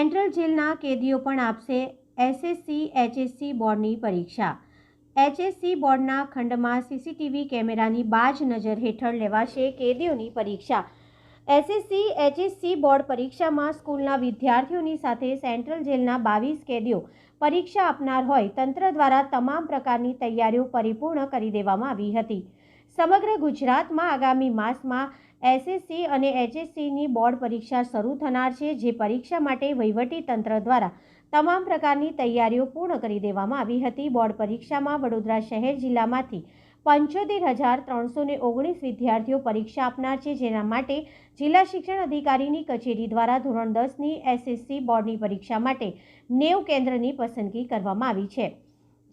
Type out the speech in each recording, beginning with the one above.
Central જેલના કેદીઓ પણ આપશે એસએસસી, એચએસસી બોર્ડની પરીક્ષા. એચએસસી બોર્ડના ખંડમાં સીસીટીવી કેમેરાની બાજ નજર હેઠળ લેવાશે કેદીઓની પરીક્ષા. એસએસસી, એચએસસી બોર્ડ પરીક્ષામાં સ્કૂલના વિદ્યાર્થીઓની સાથે સેન્ટ્રલ જેલના બાવીસ કેદીઓ પરીક્ષા આપનાર હોય તંત્ર દ્વારા તમામ પ્રકારની તૈયારીઓ પરિપૂર્ણ કરી દેવામાં આવી હતી. સમગ્ર ગુજરાતમાં આગામી માસમાં એસએસસી અને એચએસસીની બોર્ડ પરીક્ષા શરૂ થનાર છે, જે પરીક્ષા માટે વહીવટી તંત્ર દ્વારા તમામ પ્રકારની તૈયારીઓ પૂર્ણ કરી દેવામાં આવી હતી. બોર્ડ પરીક્ષામાં વડોદરા શહેર જિલ્લામાંથી પંચોતેર હજાર ત્રણસો ને ઓગણીસ વિદ્યાર્થીઓ પરીક્ષા આપનાર છે. જેના માટે જિલ્લા શિક્ષણ અધિકારીની કચેરી દ્વારા ધોરણ દસની એસએસસી બોર્ડની પરીક્ષા માટે નેવ કેન્દ્રની પસંદગી કરવામાં આવી છે.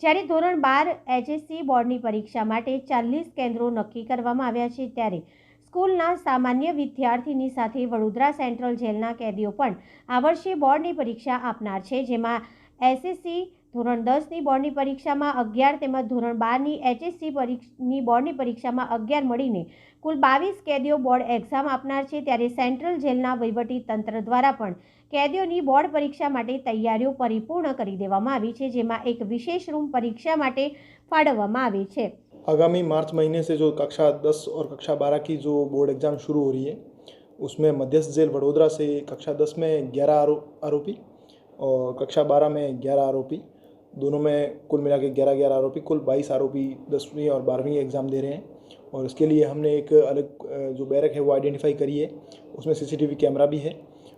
જ્યારે ધોરણ બાર એચએસસી બોર્ડની પરીક્ષા માટે ચાલીસ કેન્દ્રો નક્કી કરવામાં આવ્યા છે ત્યારે સ્કૂલના સામાન્ય વિદ્યાર્થીની સાથે વડોદરા સેન્ટ્રલ જેલના કેદીઓ પણ આ વર્ષે બોર્ડની પરીક્ષા આપનાર છે, જેમાં એસએસસી ધોરણ દસની બોર્ડની પરીક્ષામાં અગિયાર તેમજ ધોરણ બારની એચએસસી પરીક્ષની બોર્ડની પરીક્ષામાં અગિયાર મળીને કુલ બાવીસ કેદીઓ બોર્ડ એક્ઝામ આપનાર છે ત્યારે સેન્ટ્રલ જેલના વહીવટી તંત્ર દ્વારા પણ કેદીઓની બોર્ડ પરીક્ષા માટે તૈયારીઓ પરિપૂર્ણ કરી દેવામાં આવી છે જેમાં એક વિશેષ રૂમ પરીક્ષા માટે ફાળવવામાં આવે છે आगामी मार्च महीने से जो कक्षा दस और कक्षा बारह की जो बोर्ड एग्ज़ाम शुरू हो रही है उसमें मध्यस्थ जेल वडोदरा से कक्षा दस में ग्यारह आरो, आरोपी और कक्षा बारह में ग्यारह आरोपी दोनों में कुल मिला के ग्यारह ग्यारह आरोपी, कुल बाईस आरोपी दसवीं और बारहवीं एग्ज़ाम दे रहे हैं। और इसके लिए हमने एक अलग जो बैरक है वो आइडेंटिफाई करी है। उसमें सीसीटीवी कैमरा भी है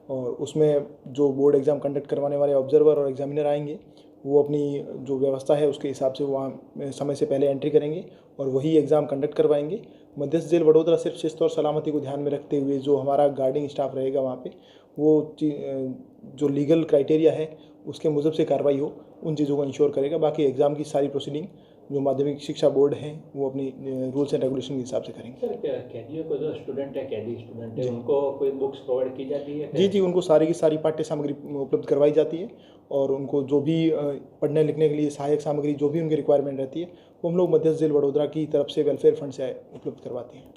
और उसमें जो बोर्ड एग्ज़ाम कंडक्ट करवाने वाले ऑब्जर्वर और एग्जामिनर आएँगे, वो अपनी जो व्यवस्था है उसके हिसाब से वहाँ समय से पहले एंट्री करेंगे और वही एग्ज़ाम कंडक्ट करवाएँगे। मध्यस्थ जेल वडोदरा सिर्फ़ शिस्त और सलामती को ध्यान में रखते हुए जो हमारा गार्डिंग स्टाफ रहेगा वहाँ पे, वो जो लीगल क्राइटेरिया है उसके मुजब से कार्रवाई हो उन चीज़ों को इंश्योर करेगा। बाकी एग्ज़ाम की सारी प्रोसीडिंग जो माध्यमिक शिक्षा बोर्ड है वो अपनी रूल्स एंड रेगुलेशन के हिसाब से करेंगे। सर क्या कैदियों को जो स्टूडेंट है कैदी स्टूडेंट है। उनको कोई बुक्स प्रोवाइड की जाती है? जी जी उनको सारी की सारी पाठ्य सामग्री उपलब्ध करवाई जाती है और उनको जो भी पढ़ने लिखने के लिए सहायक सामग्री जो भी उनकी रिक्वायरमेंट रहती है वो हम लोग मध्यस्थ जेल वडोदरा की तरफ़ से वेलफेयर फंड से उपलब्ध करवाते हैं।